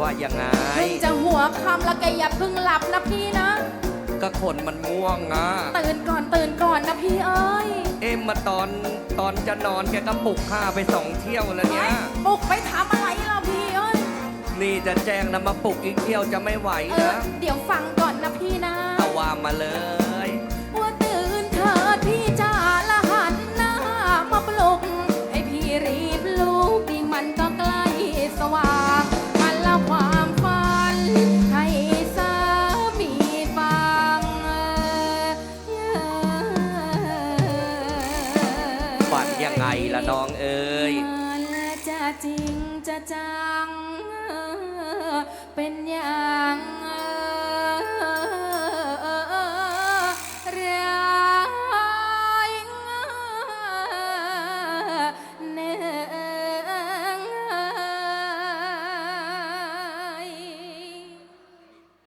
ว่ายังไง เพิ่งจะหัวคำแล้วแกอย่าเพิ่งหลับนะพี่นะ ก็คนมันง่วงอะ ตื่นก่อนตื่นก่อนนะพี่เอ้ย เอ็มมาตอนตอนจะนอนแกก็ปลุกข้าไปสองเที่ยวแล้วเนี่ยปลุกไปทำอะไรล่ะพี่เอ้ย นี่จะแจ้งนะมาปลุกอีกเที่ยวจะไม่ไหวเออนะ เดี๋ยวฟังก่อนนะพี่นะ เอาว่ามาเลย จะจริงจะจังเป็นอย่าง